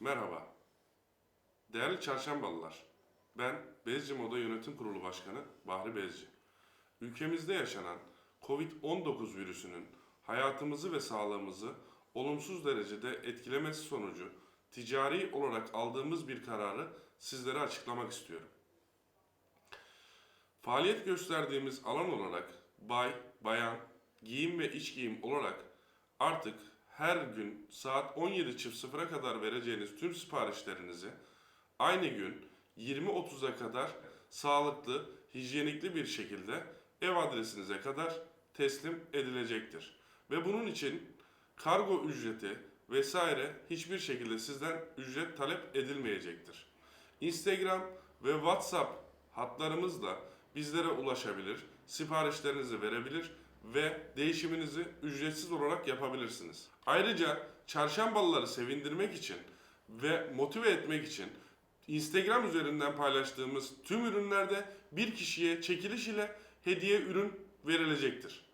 Merhaba. Değerli çarşambalılar. Ben Bezci Moda Yönetim Kurulu Başkanı Bahri Bezci. Ülkemizde yaşanan Covid-19 virüsünün hayatımızı ve sağlığımızı olumsuz derecede etkilemesi sonucu ticari olarak aldığımız bir kararı sizlere açıklamak istiyorum. Faaliyet gösterdiğimiz alan olarak bay, bayan, giyim ve iç giyim olarak artık her gün saat 17.00'a kadar vereceğiniz tüm siparişlerinizi aynı gün 20.30'a kadar sağlıklı, hijyenikli bir şekilde ev adresinize kadar teslim edilecektir. Ve bunun için kargo ücreti vesaire hiçbir şekilde sizden ücret talep edilmeyecektir. Instagram ve WhatsApp hatlarımızla bizlere ulaşabilir, siparişlerinizi verebilir ve değişiminizi ücretsiz olarak yapabilirsiniz. Ayrıca çarşambalıları sevindirmek için ve motive etmek için Instagram üzerinden paylaştığımız tüm ürünlerde bir kişiye çekiliş ile hediye ürün verilecektir.